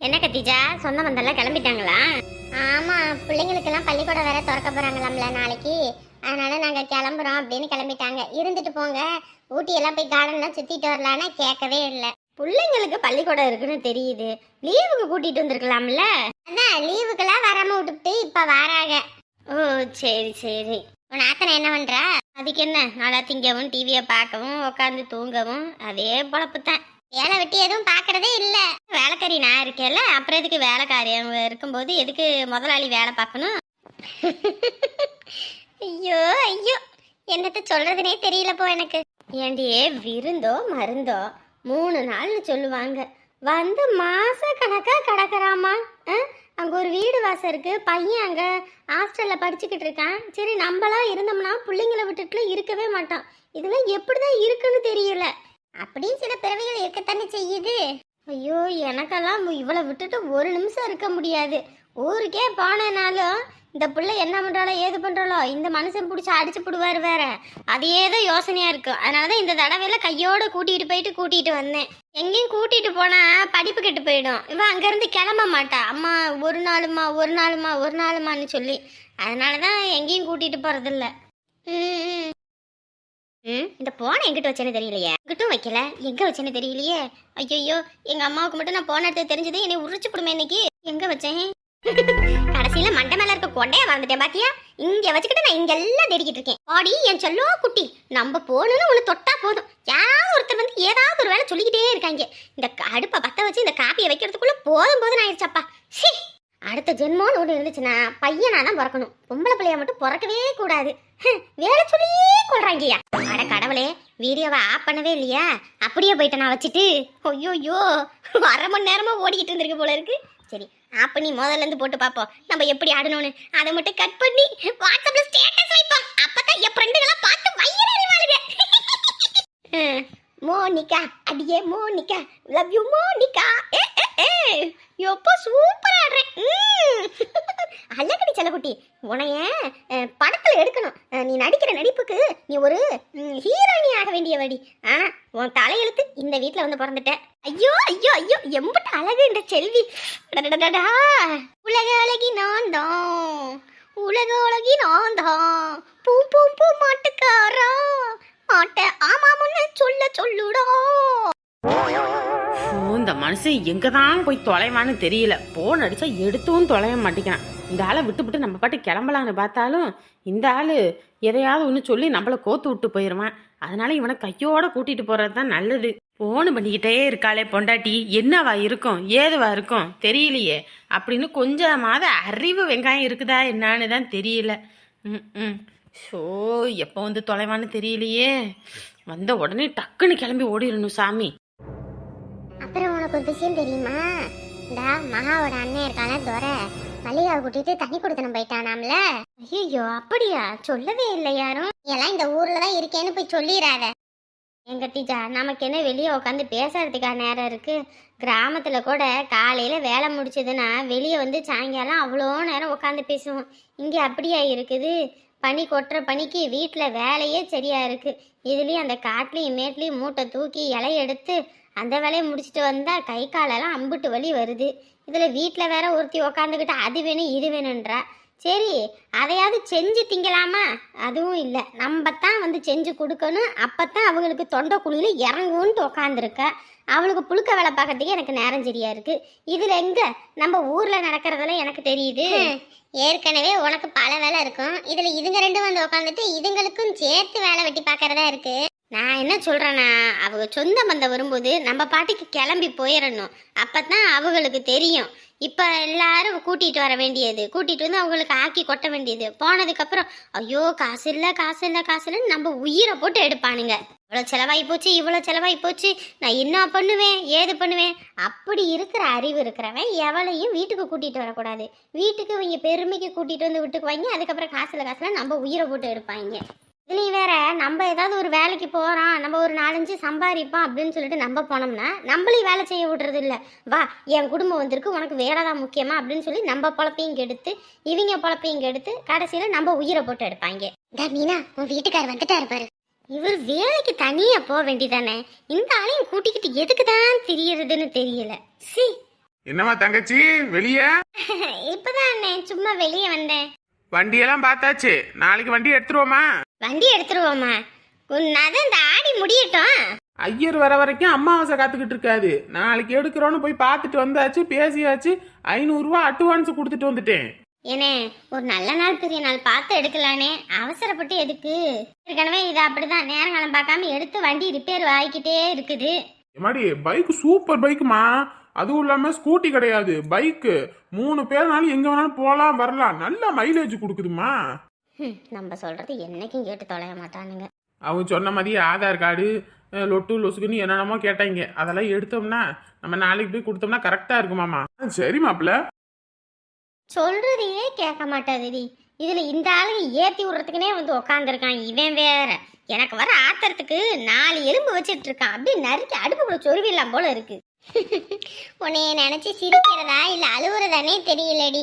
என்ன கத்திஜா? சொந்த பந்தெல்லாம் கிளம்பிட்டாங்களா? ஆமா பிள்ளைங்களுக்கெல்லாம் பள்ளிக்கூடம் வேற திறக்க போறாங்களாம்ல நாளைக்கு. அதனால நாங்க கிளம்புறோம் அப்படின்னு கிளம்பிட்டாங்க. இருந்துட்டு போங்க. ஊட்டி எல்லாம் போய் கார்டன்லாம் சுத்திட்டு வரலான்னா கேட்கவே இல்லை. பிள்ளைங்களுக்கு பள்ளிக்கூடம் இருக்குன்னு தெரியுது. லீவுக்கு கூட்டிட்டு வந்திருக்கலாம்ல? அதான் லீவுக்கெல்லாம் வராம விட்டுட்டு இப்ப வராங்க. ஓ சரி சரி. உன் ஆத்தனை என்ன பண்றா? அதுக்கு என்ன? நல்லா திங்கவும் டிவியை பார்க்கவும் உட்காந்து தூங்கவும் அதே பொழப்பு தான் வேலை வெட்டி எதுவும் பார்க்கறதே வேலைக்காரி நான் இருக்கேன்ல. அப்புறம் எதுக்கு வேலைக்காரி? அவங்க இருக்கும்போது எதுக்கு முதலாளி வேலை பார்க்கணும்? ஐயோ ஐயோ. என்னத்த சொல்றதுனே தெரியலப்போ எனக்கு. ஏண்டியே விருந்தோ மருந்தோ? மூணு நாள்னு சொல்லுவாங்க. வந்து மாச கணக்கா கிடக்குறாமா? அங்க ஒரு வீடு வாசம் இருக்கு. பையன் அங்க ஹாஸ்டல்ல படிச்சுக்கிட்டு இருக்கான். சரி நம்மளா இருந்தோம்னா பிள்ளைங்கள விட்டுட்டுல இருக்கவே மாட்டான். இதெல்லாம் எப்படிதான் இருக்குன்னு தெரியல. அப்படியும் சில பிறவைகள் இருக்கத்தானே செய்யுது. ஐயோ எனக்கெல்லாம் இவளை விட்டுட்டு ஒரு நிமிஷம் இருக்க முடியாது. ஊருக்கே போனனாலும் இந்த பிள்ளை என்ன பண்ணுறாலோ ஏது பண்ணுறாளோ இந்த மனுஷன் பிடிச்சி அடிச்சு போடுவார் வேற. அதையே தான் இருக்கும் அதனால் தான் இந்த தடவையில் கையோடு கூட்டிகிட்டு போயிட்டு கூட்டிகிட்டு வந்தேன். எங்கேயும் கூட்டிகிட்டு போனால் படிப்பு கெட்டு போயிடும். இவன் அங்கேருந்து கிளம்ப மாட்டா. அம்மா ஒரு நாளுமா ஒரு நாளுமா ஒரு நாளுமான்னு சொல்லி. அதனால தான் எங்கேயும் கூட்டிகிட்டு போகிறதில்ல ம், ம். இந்த போனை எங்கிட்ட வச்சேன்னு தெரியலையே. எங்கிட்டும் வைக்கல. எங்க வச்சேன்னு தெரியலையே. ஐயோ எங்க அம்மாவுக்கு மட்டும் நான் போன இடத்துல தெரிஞ்சது என்னை உரிச்சு போடுமே இன்னைக்கு. எங்க வச்சேன்? கடைசியில மண்டை மேல இருக்க கொண்டைய மறந்துட்டேன் பாத்தியா? இங்க வச்சுக்கிட்டு நான் இங்க எல்லாம் தேடிக்கிட்டு இருக்கேன். பாடி என் சொல்லோ குட்டி நம்ம போகணும்னு ஒண்ணு தொட்டா போதும். யாராவது ஒருத்தர் வந்து ஏதாவது ஒரு வேலை சொல்லிக்கிட்டே இருக்காங்க. இந்த அடுப்பை பத்த வச்சு இந்த காப்பியை வைக்கிறதுக்குள்ள போதும் போதும் ஆயிடுச்சப்பா சி! அடுத்த ஜென்மோன்னு ஒன்று இருந்துச்சுன்னா பையனா தான் பிறக்கணும். பொம்பளை பிள்ளைய மட்டும் பிறக்கவே கூடாது. வேலை சொல்லி கொள்றாங்கய்யா. அட கடவுளே வீடியோவை ஆஃப் பண்ணவே இல்லையா? அப்படியே போயிட்டேன் நான் வச்சுட்டு. ஐயோயோ அரை மணி நேரமா ஓடிக்கிட்டு இருந்திருக்கு போல இருக்கு. சரி ஆஃப் பண்ணி முதல்ல இருந்து போட்டு பார்ப்போம். நம்ம எப்படி ஆடணும்னு. அதை மட்டும் கட் பண்ணி வாட்ஸ்அப்ல ஸ்டேட்டஸ் வைப்போம். அப்பதான் என் ஃப்ரெண்டுகளா பார்த்து வயிறு அறிவாளுங்க மோனிகா அடியே மோனிகா லவ் யூ மோனிகா. ஏ ஏ ஏ எப்போ சூப்பராக ஆடுறேன் ம். அழகடி செல்லக்குட்டி உனைய படத்தில் எடுக்கணும். நீ நடிக்கிற நடிப்புக்கு நீ ஒரு ஹீரோனி ஆக வேண்டியவடி. ஆனால் உன் தலையெழுத்து இந்த வீட்டில் வந்து பிறந்துட்டேன் ஐயோ ஐயோ ஐயோ எம்பிட்ட அழகு இந்த செல்வி. உலக அழகி நான் தான். உலக அழகி நான் தான். பூ பூ பூ மாட்டுக்காரா. ஆமா ஆமாமுன்னு சொல்ல சொல்லுடா. இந்த மனுஷன் எங்க தான் போய் தொலைவான்னு தெரியல. போன் அடிச்சா எடுத்தும் தொலைய மாட்டேங்கிறான். இந்த ஆளை விட்டு விட்டு நம்ம பாட்டு கிளம்பலான்னு பார்த்தாலும் இந்த ஆளு எதையாவது ஒன்று சொல்லி நம்மளை கோத்து விட்டு போயிடுவான். அதனால இவனை கையோட கூட்டிட்டு போறது தான் நல்லது. போன் பண்ணிக்கிட்டே இருக்காளே பொண்டாட்டி. என்னவா இருக்கும்? ஏதுவா இருக்கும்? தெரியலையே. அப்படின்னு கொஞ்சமாவது அறிவு வெங்காயம் இருக்குதா என்னான்னு தான் தெரியல. ம் ம். ஸோ எப்போ வந்து தொலைவான்னு தெரியலையே. வந்த உடனே டக்குன்னு கிளம்பி ஓடிடணும் சாமி. அப்புறம் உனக்கு ஒரு விஷயம் தெரியுமா? இந்த மகாவோட அண்ணன் இருக்கான துரை. மல்லிகாவை கூட்டிட்டு தண்ணி கொடுத்தனம் போயிட்டானாம்ல? ஐயோ அப்படியா? சொல்லவே இல்லை யாரும். எல்லாம் இந்த ஊர்ல தான் இருக்கேன்னு போய் சொல்லிடாத எங்க டீச்சா நமக்கு என்ன வெளியே உட்காந்து பேசுறதுக்கா நேரம் இருக்கு? கிராமத்துல கூட காலையில வேலை முடிச்சதுன்னா வெளியே வந்து சாயங்காலம் அவ்வளோ நேரம் உட்காந்து பேசுவோம். இங்கே அப்படியா இருக்குது? பனி கொட்டுற பனிக்கு வீட்டில் வேலையே சரியா இருக்கு. இதுலேயும் அந்த காட்டுலையும் மேட்லேயும் மூட்டை தூக்கி இலை எடுத்து அந்த வேலையை முடிச்சுட்டு வந்தால் கை காலெல்லாம் அம்புட்டு வலி வருது. இதில் வீட்டில் வேற ஒருத்தி உக்காந்துக்கிட்டு அது வேணும் இது வேணுன்றா. சரி அதையாவது செஞ்சு திங்கலாமா? அதுவும் இல்லை. நம்ம தான் வந்து செஞ்சு கொடுக்கணும். அப்பதான் அவங்களுக்கு தொண்டை குழியில் இறங்கும்ன்ட்டு உக்காந்துருக்க. அவளுக்கு புழுக்க வேலை பார்க்கறதுக்கு எனக்கு நேரம் சரியா இருக்கு. இதுல எங்க? நம்ம ஊர்ல நடக்கிறதெல்லாம் எனக்கு தெரியுது. ஏற்கனவே உனக்கு பல வேலை இருக்கும். இதுல இதுங்க ரெண்டும் வந்து உட்காந்துட்டு இதுங்களுக்கும் சேர்த்து வேலை வெட்டி பார்க்கறதா இருக்கு. நான் என்ன சொல்கிறேன்னா அவங்க சொந்த பந்தம் வரும்போது நம்ம பாட்டுக்கு கிளம்பி போயிடணும் அப்போ தான் அவங்களுக்கு தெரியும். இப்போ எல்லாரும் கூட்டிகிட்டு வர வேண்டியது. கூட்டிகிட்டு வந்து அவங்களுக்கு ஆக்கி கொட்ட வேண்டியது. போனதுக்கப்புறம் ஐயோ காசு இல்லை காசு இல்லை காசு இல்லைன்னு நம்ம உயிரை போட்டு எடுப்பானுங்க. இவ்வளோ செலவாகி போச்சு இவ்வளோ செலவாகி போச்சு. நான் என்ன பண்ணுவேன்? ஏது பண்ணுவேன்? அப்படி இருக்கிற அறிவு இருக்கிறவன் எவளையும் வீட்டுக்கு கூட்டிகிட்டு வரக்கூடாது. வீட்டுக்கு இவங்க பெருமைக்கு கூட்டிகிட்டு வந்து விட்டுக்குவாங்க. அதுக்கப்புறம் காசில் காசில் நம்ம உயிரை போட்டு எடுப்பாங்க. இதுலேயும் வேற நம்ம ஏதாவது ஒரு வேலைக்கு போகிறோம் நம்ம ஒரு நாலஞ்சு சம்பாதிப்போம் அப்படின்னு சொல்லிட்டு நம்ம போனோம்னா நம்மளையும் வேலை செய்ய விடுறது இல்லை. வா என் குடும்பம் வந்திருக்கு உனக்கு வேலை தான் முக்கியமா அப்படின்னு சொல்லி நம்ம பொழப்பையும் கெடுத்து இவங்க பொழப்பையும் கெடுத்து கடைசியில் நம்ம உயிரை போட்டு எடுப்பாங்க. மீனா உன் வீட்டுக்கார் வந்துட்டாரு பாரு. இவர் வேலைக்கு தனியாக போக வேண்டியதானே? இந்த ஆளையும் கூட்டிக்கிட்டு எதுக்கு தான் தெரியறதுன்னு தெரியல. சி. என்னம்மா தங்கச்சி வெளியே? இப்பதான் அண்ணே சும்மா வெளியே வந்தேன். வண்டியெல்லாம் பார்த்தாச்சு. நாளைக்கு வண்டி எடுத்துருவோமா? வண்டி எடுத்துருவோமா உன்னாதான் இந்த ஆடி முடியட்டும். ஐயர் வர வரைக்கும் அம்மாவாசை காத்துக்கிட்டு இருக்காது நாளைக்கு எடுக்கிறோன்னு போய் பார்த்துட்டு வந்தாச்சு பேசியாச்சு ஐநூறுரூவா அட்வான்ஸ் கொடுத்துட்டு வந்துட்டேன். ஏனே ஒரு நல்ல நாள் பெரிய நாள் பார்த்து எடுக்கலானே. அவசரப்பட்டு எதுக்கு? ஏற்கனவே இது அப்படிதான். நேரங்காலம் பார்க்காம எடுத்து வண்டி ரிப்பேர் ஆகிக்கிட்டே இருக்குது. எம்மாடி பைக் சூப்பர் பைக்குமா அதுவும் இல்லாம ஸ்கூட்டி கிடையாது. பைக்கு மூணு பேர்னாலும் எங்க வேணாலும் போலாம் வரலாம். நல்ல மைலேஜ் கொடுக்குதுமா நம்ம சொல்றது என்னைக்கும் கேட்டு தொலைய மாட்டானுங்க. அவங்க சொன்ன மாதிரி ஆதார் கார்டு லொட்டு லொசுக்குன்னு என்னென்னமோ கேட்டாங்க. அதெல்லாம் எடுத்தோம்னா நம்ம நாளைக்கு போய் கொடுத்தோம்னா கரெக்டா இருக்குமாமா சரி மாப்பிள்ள. சொல்றதையே கேட்க மாட்டாதுடி இதுல இந்த ஆளுங்க ஏத்தி விடுறதுக்குனே வந்து உக்காந்துருக்கான் இவன் வேற. எனக்கு வர ஆத்திரத்துக்கு நாலு எலும்பு வச்சிட்டு இருக்கான் அப்படியே நறுக்கி அடுப்புக்குள்ள சொருவிடலாம் போல இருக்கு. உன்னைய நினைச்சு சிரிக்கிறதா இல்ல அழுவுறதானே தெரியலடி.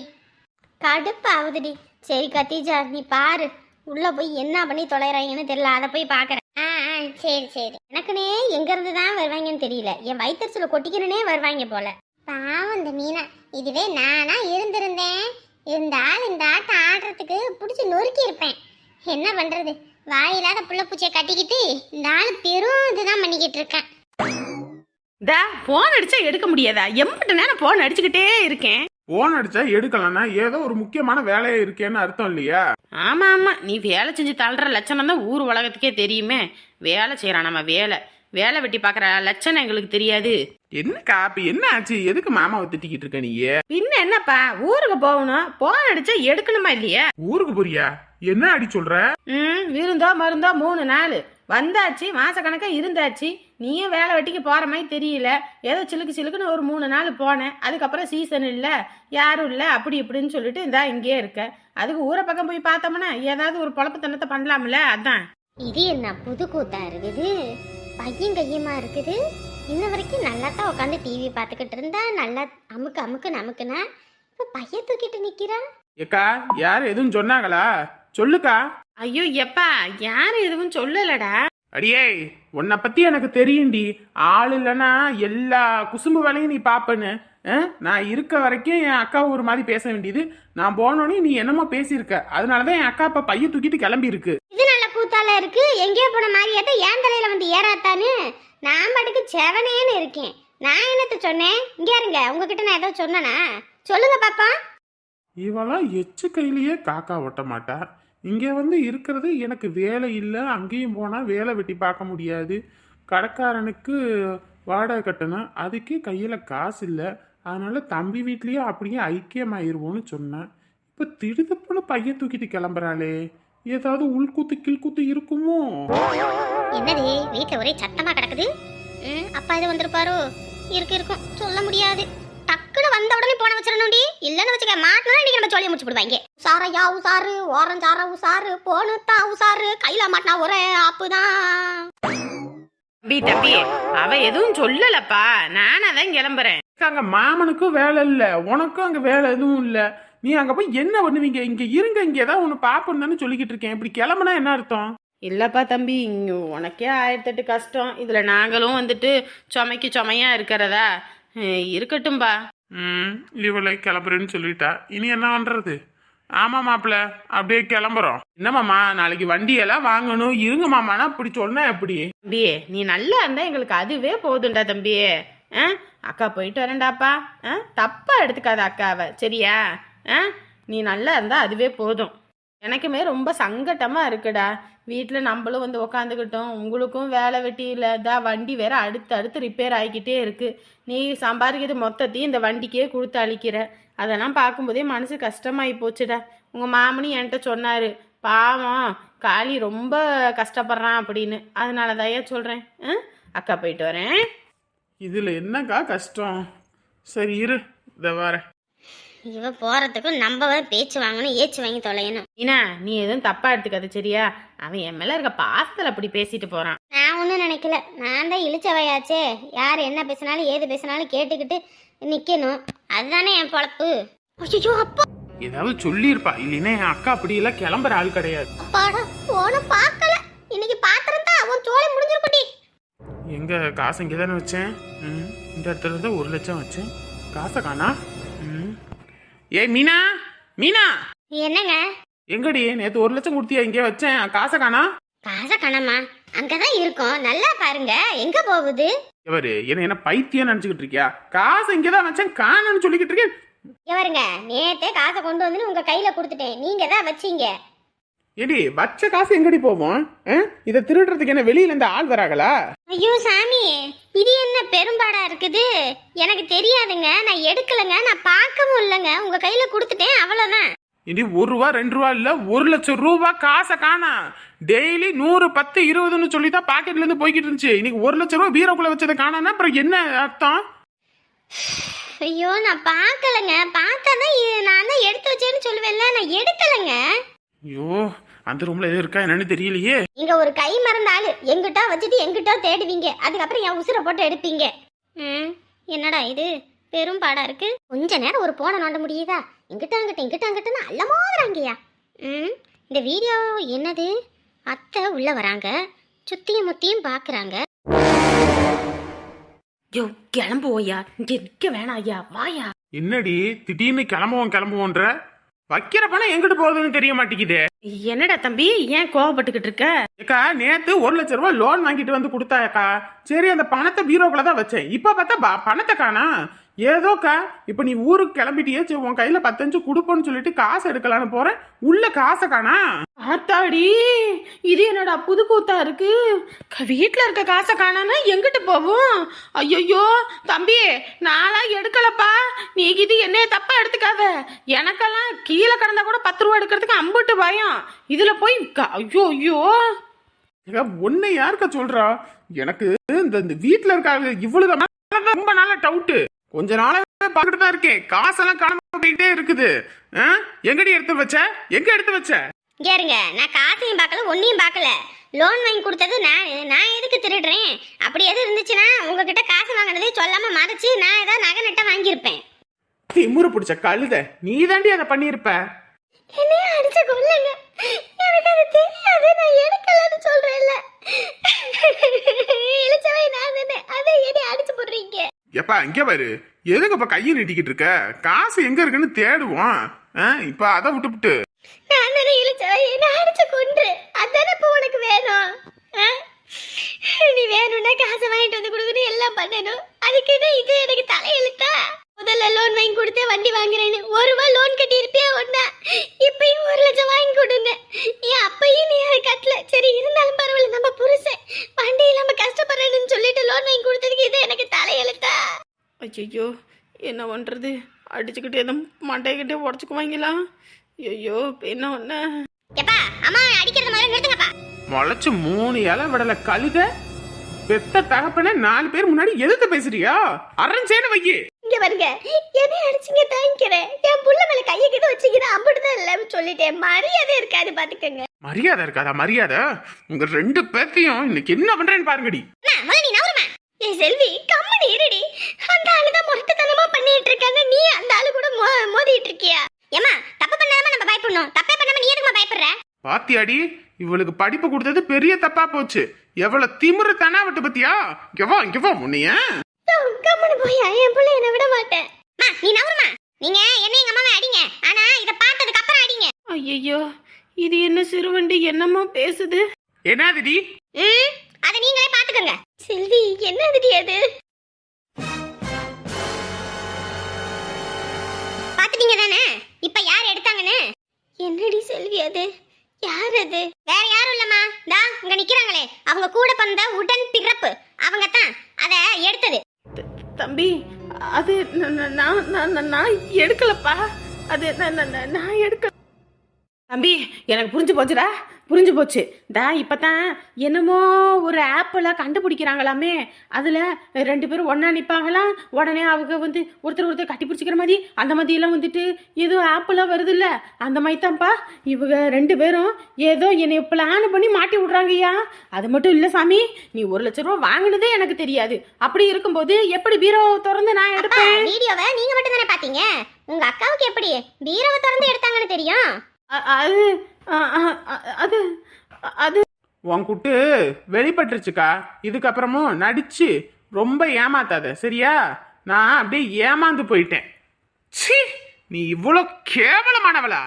கடுப்பாகுதுடி சரி கத்திஜா நீ பாரு. உள்ள போய் என்ன பண்ணி தொலைறாங்கன்னு தெரியல. அதை போய் பாக்குறேன். ஆ ஆ சரி சரி. எனக்குனே எங்க இருந்து தான் வருவாங்கன்னு தெரியல. என் வயிற்றுல கொட்டிக்கணுனே வருவாங்க போல. பாவம் இந்த மீனா. இதுவே நானா இருந்திருந்தேன். இருந்தால் இந்த ஆட்டம் ஆடுறதுக்கு பிடிச்சி நொறுக்கி இருப்பேன் என்ன பண்றது? வாயில்லாத புள்ள பூச்சியை கட்டிக்கிட்டு இந்த ஆள் பெரும் இதுதான் பண்ணிக்கிட்டு இருக்கேன். டா போன் அடிச்சா எடுக்க முடியாதா? எம்பிட்ட நேரம் போன் அடிச்சுக்கிட்டே இருக்கேன். போன் அடிச்சா எடுக்கலன்னா ஏதோ ஒரு முக்கியமான வேலையா இருக்கேன்னு அர்த்தம் இல்லையா? ஆமா ஆமா. நீ வேலை செஞ்சு தள்ளுற லட்சணம் தான் ஊர் உலகத்துக்கே தெரியுமே. வேலை செய்யறான் நம்ம வேலை. வேலை வெட்டி பார்க்குற லட்சணம் எங்களுக்கு தெரியாது. என்னக்கா அப்ப என்ன ஆச்சு? எதுக்கு மாமாவை திட்டிக்கிட்டு இருக்க நீ பின்ன என்னப்பா? ஊருக்கு போகணும். போன் அடிச்சா எடுக்கணுமா இல்லையா? ஊருக்கு போறியா? என்ன அடி சொல்ற? ம் விருந்தோ மருந்தோ மூணு நாள். வந்தாச்சு மாசக்கணக்கா இருந்தாச்சு. நீயும் வேலை வெட்டிக்கு போற மாதிரி தெரியல. ஏதோ சிலுக்கு சிலுக்குன்னு ஒரு மூணு நாள் போனேன். அதுக்கப்புறம் சீசன் இல்லை. யாரும் இல்லை. அப்படி இப்படின்னு சொல்லிட்டு இந்தா இங்கேயே இருக்க. அதுக்கு ஊரை பக்கம் போய் பார்த்தோம்னா ஏதாவது ஒரு பொழப்புத்தனத்தை பண்ணலாம்ல. அதான். இது என்ன புது கூத்தா இருக்குது? பையன் கையுமா இருக்குது? இன்ன வரைக்கும் நல்லா தான் உட்காந்து டிவி பார்த்துக்கிட்டு இருந்தா. நல்லா அமுக்கு அமுக்கு நமக்குனா. இப்போ பையன் தூக்கிட்டு நிக்கிறா? ஏக்கா யார் எதுவும் சொன்னாங்களா? சொல்லுக்கா. ஐயோ எப்பா யாரும் எதுவும் சொல்லலடா. அடியே உன்னை பத்தி எனக்கு தெரியும்டி. ஆள் இல்லைன்னா எல்லா குசும்பு வேலையும் நீ பாப்பேன்னு. அஹ், நான் இருக்க வரைக்கும் என் அக்கா ஒரு மாதிரி பேச வேண்டியது. நான் போனோடனே நீ என்னமோ பேசியிருக்க. அதனாலதான் என் அக்கா இப்ப பைய தூக்கிட்டு கிளம்பி இருக்கு இது நல்ல கூத்தால இருக்கு. எங்கேயோ போன மாதிரியாட்ட ஏன் தலையில வந்து ஏறாத்தான்னு. நான் பாட்டுக்கு செவனேன்னு இருக்கேன். நான் என்னத்த சொன்னேன்? இங்க இருங்க. உங்ககிட்ட நான் ஏதோ சொன்னனா? சொல்லுங்க பாப்பா. இவெல்லாம் எச்சு கையிலேயே காக்கா ஒட்ட மாட்டா. இங்கே வந்து இருக்கிறது எனக்கு வேலை இல்லை அங்கேயும் போனால் வேலை வெட்டி பார்க்க முடியாது. கடைக்காரனுக்கு வாடகை கட்டணும். அதுக்கே கையில் காசு இல்லை. அதனால் தம்பி வீட்லேயே அப்படியே ஐக்கியமாயிருவோன்னு சொன்னேன். இப்போ திடுதப்புன்னு பையன் தூக்கிட்டு கிளம்புறாளே. ஏதாவது உள்கூத்து கீழ்கூத்து இருக்குமோ? என்னது வீட்டில் ஒரே சத்தமா கிடக்குது? அப்பா இது வந்திருப்பாரோ? இருக்கு இருக்கும். சொல்ல முடியாது. டக்குன்னு வந்த உடனே போன வச்சிடணும்டி. இல்லன்னு வச்சுக்க மாட்டினா இன்னைக்கு நம்ம சொல்லி முடிச்சு விடுவாங்க. உசாரையா உசாரு ஓரஞ்சாரா உசாரு போனுத்தா உசாரு கையில மாட்டினா ஒரே ஆப்புதான். தம்பி தம்பி அவ எதுவும் சொல்லலப்பா. நானா தான் கிளம்புறேன். அங்க மாமனுக்கும் வேலை இல்லை. உனக்கும் அங்கே வேலை எதுவும் இல்லை. நீ அங்கே போய் என்ன பண்ணுவீங்க? இங்கே இருங்க இங்கே ஏதாவது ஒன்று பார்ப்போன்னு தானே சொல்லிக்கிட்டு இருக்கேன். இப்படி கிளம்புனா என்ன அர்த்தம்? இல்லப்பா தம்பி இங்க உனக்கே ஆயிரத்தெட்டு கஷ்டம். இதுல நாங்களும் வந்துட்டு சுமைக்கு சுமையா இருக்கிறதா? இருக்கட்டும்பா. ம் இவளை கிளம்புறேன்னு சொல்லிட்டா. இனி என்ன பண்றது? ஆமா மாப்பிள்ள அப்படியே கிளம்புறோம். என்ன நாளைக்கு வண்டியெல்லாம் வாங்கணும். இருங்க மாமானா அப்படி சொன்னா எப்படி? தம்பியே நீ நல்லா இருந்தா எங்களுக்கு அதுவே போதும்டா தம்பியே. ஆ அக்கா போயிட்டு வரேன்டாப்பா. ஆ தப்பா எடுத்துக்காத அக்காவை சரியா? ஆ நீ நல்லா இருந்தா அதுவே போதும். எனக்குமே ரொம்ப சங்கட்டமாக இருக்குடா. வீட்டில் நம்மளும் வந்து உக்காந்துக்கிட்டோம். உங்களுக்கும் வேலை வெட்டி இல்லைதா வண்டி வேற அடுத்து அடுத்து ரிப்பேர் ஆகிக்கிட்டே இருக்குது நீ சம்பாதிக்கிறது மொத்தத்தையும் இந்த வண்டிக்கே கொடுத்து அழிக்கிற. அதெல்லாம் பார்க்கும்போதே மனசு கஷ்டமாகி போச்சுடா. உங்கள் மாமனி என்கிட்ட சொன்னார் பாவம் காளி ரொம்ப கஷ்டப்படுறான் அப்படின்னு. அதனால தாயா சொல்கிறேன் அக்கா போயிட்டு வரேன். இதில் என்னக்கா கஷ்டம்? சரி இரு இதை வரேன். இவ போறதுக்கும் நம்ம பேச்சு வாங்கணும் ஏச்சு வாங்கி தொலையணும். ஈனா நீ எதுவும் தப்பா எடுத்துக்காத சரியா? அவன் என் மேல இருக்க பாசத்துல அப்படி பேசிட்டு போறான். நான் ஒன்றும் நினைக்கல. நான் தான் இழிச்சவையாச்சே. யார் என்ன பேசினாலும் ஏது பேசினாலும் கேட்டுக்கிட்டு நிக்கணும். அதுதானே என் பொழப்பு. ஐயோ அப்பா! ஏதாவது சொல்லியிருப்பா. இல்லைன்னா என் அக்கா அப்படி எல்லாம் கிளம்புற ஆள் கிடையாது. அப்பாடா போன பார்க்கல. இன்னைக்கு பாத்திரம் தான். அவன் சோலை முடிஞ்சிருக்குடி. எங்க காசு இங்கே தானே வச்சேன் இந்த இடத்துல தான் ஒரு லட்சம் வச்சேன். காசை காணா. ஏய் மீனா? மீனா? என்னங்க? எங்கடி? நேத்து ஒரு லட்சம் கொடுத்தியா? இங்கே வச்சேன். காசை காணா? காசை கணமா? அங்கதான் இருக்கோம். நல்லா பாருங்க. எங்க போகுது? இவரு என்ன என்ன பைத்தியம் நினைச்சுக்கிட்டு இருக்கியா? காசை இங்கதான் வச்சேன். காணன்னு சொல்லிக்கிட்டு இருக்கேன். எவருங்க? நேத்தே காசை கொண்டு வந்து உங்க கையில கொடுத்துட்டேன். நீங்க தான் வச்சீங்க. ஏடி வச்ச காசு எங்கடி போவோம்? இதை திருடுறதுக்கு என்ன வெளியில இருந்து ஆள் வராங்களா? ஐயோ சாமி இது என்ன பெரும்பாடா இருக்குது? எனக்கு தெரியாதுங்க. நான் எடுக்கலங்க. நான் பார்க்கவும் இல்லைங்க. உங்க கையில கொடுத்துட்டேன். அவ்வளவுதான். இனி ஒரு ரூபா ரெண்டு ரூபா இல்ல ஒரு லட்சம் ரூபா காசை காணா. டெய்லி நூறு பத்து இருபதுன்னு சொல்லி தான் பாக்கெட்ல இருந்து போய்கிட்டு இருந்துச்சு. இன்னைக்கு ஒரு லட்சம் ரூபா பீரோக்குள்ள வச்சதை காணான்னா அப்புறம் என்ன அர்த்தம்? ஐயோ நான் பார்க்கலங்க. பார்த்தாதான் இ- நான் தான் எடுத்து வச்சேன்னு சொல்லுவேன்ல. நான் எடுக்கலங்க. ஐயோ அந்த ரூம்ல எதுவும் இருக்கா என்னன்னு தெரியலையே. நீங்க ஒரு கை மறந்த ஆளு. எங்கிட்ட வச்சுட்டு எங்கிட்ட தேடுவீங்க. அதுக்கப்புறம் என் உசுரை போட்டு எடுப்பீங்க. ம். என்னடா இது? பெரும் பாடா இருக்கு. கொஞ்ச நேரம் ஒரு போனை நோண்ட முடியுதா? இங்கிட்ட அங்கிட்ட இங்கிட்ட அங்கிட்டன்னு அல்லமோதுறாங்கய்யா ம். இந்த வீடியோ என்னது? அத்தை உள்ள வராங்க. சுத்தியும் முத்தியும் பாக்குறாங்க. யோ கிளம்புவோயா இங்க நிக்க வேணாம் ஐயா வாயா. என்னடி? திடீர்னு கிளம்புவோம் கிளம்புவோன்ற? வைக்கிற பணம் எங்கிட்டு போகுதுன்னு தெரிய மாட்டேங்குதே. என்னடா தம்பி ஏன் கோவப்பட்டுக்கிட்டு இருக்க? ஏக்கா நேத்து ஒரு லட்சம் ரூபாய் லோன் வாங்கிட்டு வந்து கொடுத்தாக்கா சரி அந்த பணத்தை பீரோக்குள்ள தான் வச்சேன். இப்ப பார்த்தா பணத்தை காணா ஏதோக்கா இப்ப நீ ஊருக்கு கிளம்பிட்டியே சரி உன் கையில பத்தஞ்சு கொடுப்போன்னு சொல்லிட்டு காசு எடுக்கலான்னு போறேன். உள்ள காசை காணா? ஆத்தாடி இது என்னடா புது கூத்தா இருக்கு வீட்ல இருக்க காசை காணாம எங்கிட்டு போவோம்? ஐயோ தம்பி நானா எடுக்கலப்பா. நீ இது என்னைய தப்பா எடுத்துக்காத. எனக்கெல்லாம் கீழே கிடந்தா கூட பத்து ரூபா எடுக்கிறதுக்கு அம்புட்டு பயம். இதுல போய் ஐயோ ஐயோ உன்னை யாருக்கா சொல்றா? எனக்கு இந்த இந்த வீட்டுல இருக்காங்க இவ்வளவு ரொம்ப நாளா டவுட்டு கொஞ்ச நாளா பாத்துட்டு தான் இருக்கேன். காசெல்லாம் காணாம போயிட்டே இருக்குது? எங்கடி எடுத்து வச்ச? எங்க எடுத்து வச்ச? இங்க இருங்க. நான் காசையும் பார்க்கல ஒன்னையும் பார்க்கல. லோன் வாங்கி கொடுத்தது நான் நான் எதுக்கு திருடுறேன்? அப்படி எது இருந்துச்சுன்னா உங்ககிட்ட காசு வாங்கினதே சொல்லாம மறைச்சு நான் ஏதாவது நகை நட்டை வாங்கியிருப்பேன். திமுரு பிடிச்ச கழுத. நீ தாண்டி அதை பண்ணியிருப்ப? என்னைய அடிச்சு கொல்லுங்க. எனக்கு அது தெரியாது. நான் எடுக்கலன்னு சொல்றேன்ல. இழிச்சவை நான் தானே. அதை என்னை அடிச்சு போடுறீங்க? எப்பா இங்க பாரு. எதுக்கு இப்ப கையை நீட்டிக்கிட்டு இருக்க? காசு எங்க இருக்குன்னு தேடுவோம். ஆ, இப்ப அதை விட்டுவிட்டு நான் தானே என்ன அடிச்ச கொன்று. அதானே இப்போ உனக்கு வேணும்? ஆ? நீ வேணும்னா காசை வாங்கிட்டு வந்து கொடுக்கணும் எல்லாம் பண்ணணும். அதுக்கு என்ன இது? எனக்கு தலையெழுத்தா? முதல்ல லோன் வாங்கி கொடுத்தே வண்டி வாங்குறேன்னு. ஒரு ரூபா லோன் கட்டி இருப்பியா ஒன்னா இப்பயும் ஒரு லட்சம் வாங்கி கொடுங்க ஏன் அப்பயும் நீ அதை கட்டல சரி இருந்தாலும் பரவாயில்ல நம்ம புருஷன் வண்டி இல்லாம கஷ்டப்படுறேன்னு சொல்லிட்டு லோன் வாங்கி கொடுத்ததுக்கு இது எனக்கு தலையெழுத்தா ஐயோ என்ன பண்றது? அடிச்சுக்கிட்டு எதுவும் மண்டைக்கிட்டே உடச்சுக்குவாங்களா? ஐயோ என்ன ஒன்று எப்பா அம்மா அடிக்கிறது மாதிரி நிறுத்துங்கப்பா. முளைச்சு மூணு இலை விடல கழுத. பெத்த தகப்பன நாலு பேர் முன்னாடி எதிர்த்து பேசுறியா? அரஞ்சேன்னு வையே. இங்க பாருங்க என்னை அடிச்சுங்க தாங்கிக்கிறேன் என் புள்ள மேல கையை கிட்ட வச்சுக்கிறேன் அப்படிதான் இல்ல சொல்லிட்டேன். மரியாதை இருக்காது பாத்துக்கோங்க. மரியாதை இருக்காதா? மரியாதை? உங்க ரெண்டு பேர்த்தையும் இன்னைக்கு என்ன பண்றேன்னு பாருங்கடி. நீ நவருமா ஏய் செல்வி கம்மனி இருடி. அந்த ஆளுதான் முரட்டுத்தனமா பண்ணிட்டு இருக்காங்க. நீ அந்த ஆளு கூட மோ- மோதிட்டு இருக்கியா? ஏமா தப்பு பண்ணாம நம்ம பயப்படணும். தப்பே பண்ணாம நீ எதுக்குமா பயப்படுற? பாத்தியாடி இவளுக்கு படிப்பு கொடுத்தது பெரிய தப்பா போச்சு. எவ்வளவு திமிரு தானா விட்டு பத்தியா? இங்கவா இங்கவா உன்னைய? கம்மனு போய் என் புள்ள என்ன விட மாட்டேன் அம்மா, நீ நவருமா? நீங்க என்ன எங்க அம்மாவை அடிங்க. ஆனா இத பார்த்ததுக்கு அப்புறம் அடிங்க. ஐயோ இது என்ன சிறுவண்டி என்னமோ பேசுது? என்னதுடி? அதை நீங்களே பாத்துக்கோங்க செல்வி என்ன அது? பாத்துட்டீங்க தானே? இப்ப யார் எடுத்தாங்கன்னு? என்னடி செல்வி அது? யார் அது? வேற யாரும் இல்லம்மா. தா இங்க நிக்கிறாங்களே. அவங்க கூட பிறந்த உடன் பிறப்பு. அவங்க தான் அத எடுத்தது. தம்பி அது நான் நான் எடுக்கலப்பா. அது நான் நான் எடுக்க தம்பி எனக்கு புரிஞ்சு போச்சுடா. புரிஞ்சு போச்சு. தா இப்போ தான் என்னமோ ஒரு ஆப்பில் கண்டுபிடிக்கிறாங்களாமே. அதில் ரெண்டு பேரும் ஒன்றா நிற்பாங்களாம் உடனே அவங்க வந்து ஒருத்தர் ஒருத்தர் கட்டி பிடிச்சிக்கிற மாதிரி அந்த மாதிரியெல்லாம் வந்துட்டு ஏதோ ஆப்பெல்லாம் வருதுல்ல. அந்த மாதிரி தான்ப்பா இவங்க ரெண்டு பேரும் ஏதோ என்னை பிளான் பண்ணி மாட்டி விட்றாங்கய்யா. அது மட்டும் இல்லை சாமி நீ ஒரு லட்ச ரூபா வாங்கினதே எனக்கு தெரியாது. அப்படி இருக்கும்போது எப்படி பீரோவை திறந்து நான் எடுப்பேன்? வீடியோவை நீங்கள் மட்டும் தானே பார்த்தீங்க? உங்கள் அக்காவுக்கு எப்படி? பீரோவை திறந்து எடுத்தாங்கன்னு தெரியும். அது அ- அது அது. உன் குட்டு வெளிப்பட்டுருச்சுக்கா. இதுக்கப்புறமும் நடிச்சு ரொம்ப ஏமாத்தாத சரியா? நான் அப்படியே ஏமாந்து போயிட்டேன். ச்சீ! நீ இவ்வளோ கேவலமானவளா?